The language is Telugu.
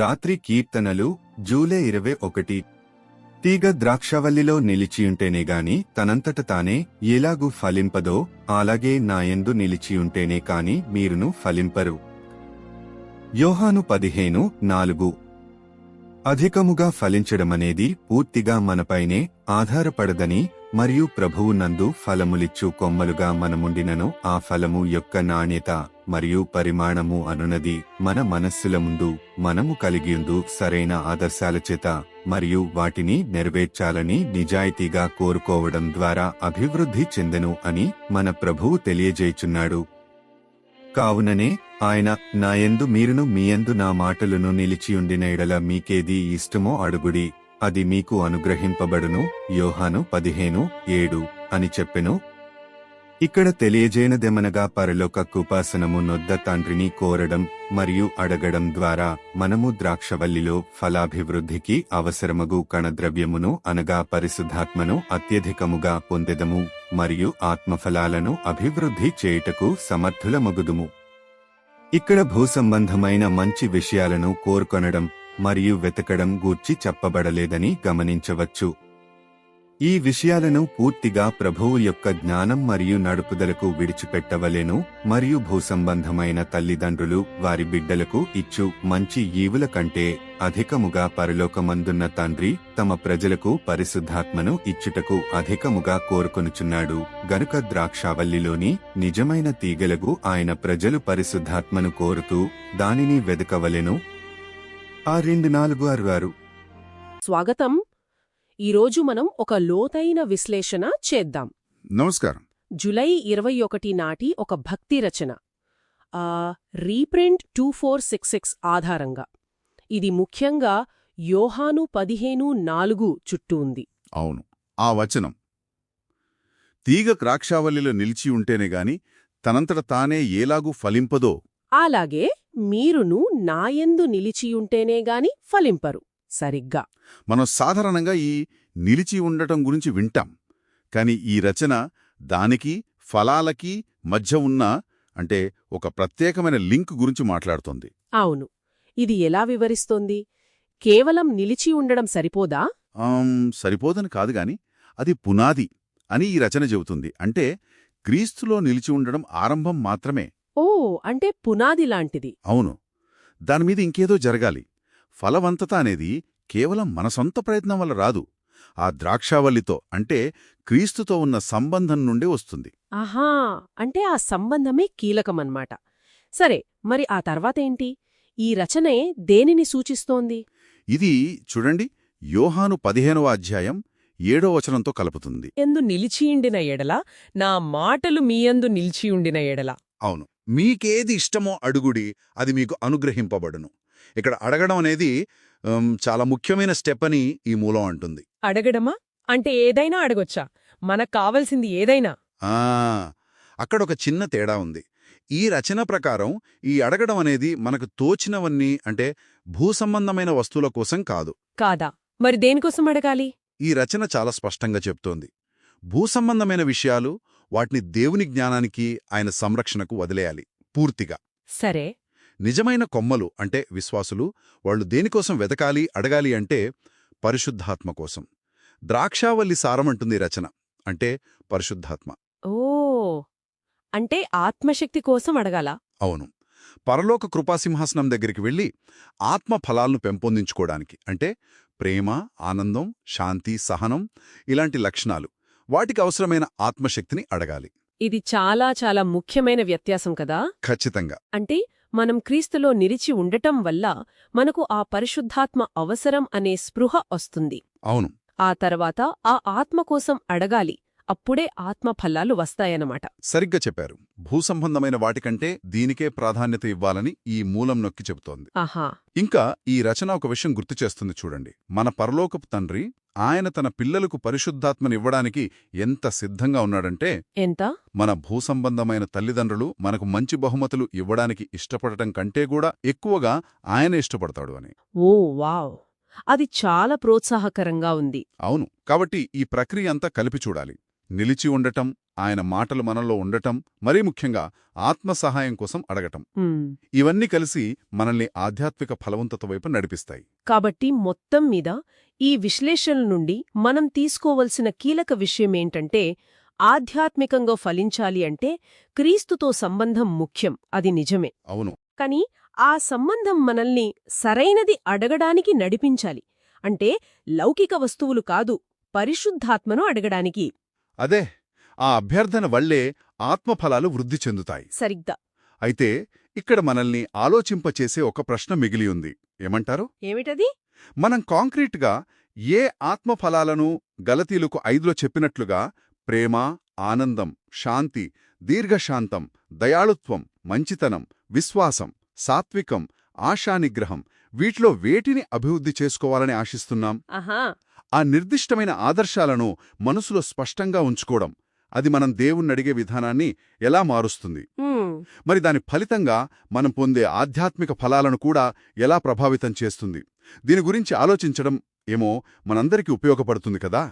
రాత్రి కీర్తనలు జూలై ఇరవై ఒకటి. తీగ ద్రాక్షవల్లిలో నిలిచియుంటేనే గాని తనంతట తానే ఎలాగు ఫలింపదో అలాగే నాయందు నిలిచియుంటేనే కాని మీరును ఫలింపరు. యోహాను పదిహేను నాలుగు. అధికముగా ఫలించడమనేది పూర్తిగా మనపైనే ఆధారపడదని మరియు ప్రభువు నందు ఫలములిచ్చు కొమ్మలుగా మనముండినను ఆ ఫలము యొక్క నాణ్యత మరియు పరిమాణము అనునది మన మనస్సుల ముందు మనము కలిగియుందు సరైన ఆదర్శాల చేత మరియు వాటిని నెరవేర్చాలని నిజాయితీగా కోరుకోవడం ద్వారా అభివృద్ధి చెందెను అని మన ప్రభువు తెలియజేయుచున్నాడు. కావుననే ఆయన నాయందు మీరును మీయందు నా మాటలను నిలిచియుండిన ఎడల మీకేది ఇష్టమో అడుగుడి. అది మీకు అనుగ్రహింపబడును. యోహాను పదిహేను ఏడు అని చెప్పెను. ఇక్కడ తెలియజేయనదెమనగా పరలోక కృపాసనము నొద్ద తండ్రిని కోరడం మరియు అడగడం ద్వారా మనము ద్రాక్షవల్లిలో ఫలాభివృద్ధికి అవసరమగు కణద్రవ్యమును అనగా పరిశుద్ధాత్మను అత్యధికముగా పొందెదము మరియు ఆత్మఫలాలను అభివృద్ధి చేయుటకు సమర్థులమగుదుము. ఇక్కడ భూసంబంధమైన మంచి విషయాలను కోరుకొనడం మరియు వెతకడం గూర్చి చెప్పబడలేదని గమనించవచ్చు. ఈ విషయాలను పూర్తిగా ప్రభువు యొక్క జ్ఞానం మరియు నడుపుదలకు విడిచిపెట్టవలేను మరియు భూసంబంధమైన తల్లిదండ్రులు వారి బిడ్డలకు ఇచ్చు మంచి ఈవుల కంటే అధికముగా పరలోకమందున్న తండ్రి తమ ప్రజలకు పరిశుద్ధాత్మను ఇచ్చుటకు అధికముగా కోరుకొనుచున్నాడు. గనుక ద్రాక్షావల్లిలోని నిజమైన తీగలకు ఆయన ప్రజలు పరిశుద్ధాత్మను కోరుతూ దానిని వెదకవలెను ఆ రెండు నాలుగు ఆరు. స్వాగతం. ఈరోజు మనం ఒక లోతైన విశ్లేషణ చేద్దాం. నమస్కారం. జులై ఇరవై ఒకటి నాటి ఒక భక్తి రచన. ఆ reprint two four six six ఆధారంగా. ఇది ముఖ్యంగా యోహాను పదిహేను నాలుగు చుట్టూ ఉంది. అవును ఆ వచనం. తీగ ద్రాక్షావల్లిలో నిలిచి ఉంటేనే గాని తనంతట తానే ఏలాగూ ఫలింపదో అలాగే మీరును నాయందు నిలిచియుంటేనే గాని ఫలింపరు. సరిగ్గా. మనం సాధారణంగా ఈ నిలిచి ఉండటం గురించి వింటాం. కాని ఈ రచన దానికి ఫలాలకి మధ్య ఉన్న అంటే ఒక ప్రత్యేకమైన లింక్ గురించి మాట్లాడుతోంది. అవును. ఇది ఎలా వివరిస్తోంది? కేవలం నిలిచి ఉండడం సరిపోదా? సరిపోదని కాదు గాని అది పునాది అని ఈ రచన చెబుతుంది. అంటే క్రీస్తులో నిలిచి ఉండడం ఆరంభం మాత్రమే. అంటే పునాది లాంటిది. అవును. దానిమీద ఇంకేదో జరగాలి. ఫలవంతత అనేది కేవలం మన సొంత ప్రయత్నం వల్ల రాదు. ఆ ద్రాక్షావల్లితో అంటే క్రీస్తుతో ఉన్న సంబంధం నుండే వస్తుంది. ఆహా! అంటే ఆ సంబంధమే కీలకమన్మాట సరే మరి ఆ తర్వాతేంటి ఈ రచనే దేనిని సూచిస్తోంది? ఇది చూడండి యోహాను పదిహేనవ అధ్యాయం ఏడో వచనంతో కలుపుతుంది. ఎందు నిలిచియుండిన ఎడల నా మాటలు మీయందు నిలిచియుండిన ఎడల. అవును. మీకేది ఇష్టమో అడుగుడి అది మీకు అనుగ్రహింపబడును. ఇక్కడ అడగడం అనేది చాలా ముఖ్యమైన స్టెప్ అని ఈ మూలం అంటుంది. అడగడమా? అంటే ఏదైనా అడగొచ్చా? మనకు కావలసింది ఏదైనా? ఆ! అక్కడ ఒక చిన్న తేడా ఉంది. ఈ రచన ప్రకారం ఈ అడగడం అనేది మనకు తోచినవన్నీ అంటే భూసంబంధమైన వస్తువుల కోసం కాదు. కాదా? మరి దేనికోసం అడగాలి? ఈ రచన చాలా స్పష్టంగా చెప్తోంది. భూసంబంధమైన విషయాలు వాటిని దేవుని జ్ఞానానికి ఆయన సంరక్షణకు వదిలేయాలి పూర్తిగా. సరే. నిజమైన కొమ్మలు అంటే విశ్వాసులు వాళ్ళు దేనికోసం వెతకాలి అడగాలి అంటే పరిశుద్ధాత్మ కోసం. ద్రాక్షావల్లి సారమంటుంది రచన అంటే పరిశుద్ధాత్మ. ఓ! అంటే ఆత్మశక్తి కోసం అడగాల? అవును. పరలోక కృపాసింహాసనం దగ్గరికి వెళ్ళి ఆత్మ ఫలాలను పెంపొందించుకోవడానికి అంటే ప్రేమ ఆనందం శాంతి సహనం ఇలాంటి లక్షణాలు. వాటికి అవసరమైన ఆత్మశక్తిని అడగాలి. ఇది చాలా చాలా ముఖ్యమైన వ్యత్యాసం కదా? ఖచ్చితంగా. అంటే మనం క్రీస్తులో నిలిచి ఉండటం వల్ల మనకు ఆ పరిశుద్ధాత్మ అవసరం అనే స్పృహ వస్తుంది. అవును. ఆ తర్వాత ఆ ఆత్మ కోసం అడగాలి. అప్పుడే ఆత్మ ఫలాలు వస్తాయన్నమాట. సరిగ్గా చెప్పారు. భూసంబంధమైన వాటికంటే దీనికే ప్రాధాన్యత ఇవ్వాలని ఈ మూలం నొక్కి చెబుతోంది. ఆహా. ఇంకా ఈ రచన ఒక విషయం గుర్తు చేస్తుంది చూడండి. మన పరలోకపు తండ్రి ఆయన తన పిల్లలకు పరిశుద్ధాత్మనివ్వడానికి ఎంత సిద్ధంగా ఉన్నాడంటే ఎంత? మన భూసంబంధమైన తల్లిదండ్రులు మనకు మంచి బహుమతులు ఇవ్వడానికి ఇష్టపడటం కంటే కూడా ఎక్కువగా ఆయన ఇష్టపడతాడు అని. Oh wow! అది చాలా ప్రోత్సాహకరంగా ఉంది. అవును. కాబట్టి ఈ ప్రక్రియ అంతా కలిపి చూడాలి. నిలిచి ఉండటం ఆయన మాటలు మనలో ఉండటం మరీ ముఖ్యంగా ఆత్మ సహాయం కోసం అడగటం. ఇవన్నీ కలిసి మనల్ని ఆధ్యాత్మిక ఫలవంతత వైపు నడిపిస్తాయి. కాబట్టి మొత్తం మీద ఈ విశ్లేషణ నుండి మనం తీసుకోవలసిన కీలక విషయమేంటంటే ఆధ్యాత్మికంగా ఫలించాలి అంటే క్రీస్తుతో సంబంధం ముఖ్యం. అది నిజమే. అవును. కాని ఆ సంబంధం మనల్ని సరైనది అడగడానికి నడిపించాలి. అంటే లౌకిక వస్తువులు కాదు పరిశుద్ధాత్మను అడగడానికి. అదే ఆ అభ్యర్థన వల్లే ఆత్మఫలాలు వృద్ధి చెందుతాయి. సరిగ్గా. అయితే ఇక్కడ మనల్ని ఆలోచింపచేసే ఒక ప్రశ్న మిగిలి ఉంది. ఏమంటారు? ఏమిటది? మనం కాంక్రీట్గా ఏ ఆత్మఫలాలను గలతీలకు ఐదులో చెప్పినట్లుగా ప్రేమ ఆనందం శాంతి దీర్ఘశాంతం దయాళుత్వం మంచితనం విశ్వాసం సాత్వికం ఆశానిగ్రహం వీటిలో వేటిని అభివృద్ధి చేసుకోవాలని ఆశిస్తున్నాం? ఆ నిర్దిష్టమైన ఆదర్శాలను మనసులో స్పష్టంగా ఉంచుకోవడం. అది మనం దేవుణ్ణడిగే విధానాన్ని ఎలా మారుస్తుంది? మరి దాని ఫలితంగా మనం పొందే ఆధ్యాత్మిక ఫలాలను కూడా ఎలా ప్రభావితం చేస్తుంది? దీని గురించి ఆలోచించడం ఏమో మనందరికీ ఉపయోగపడుతుంది కదా?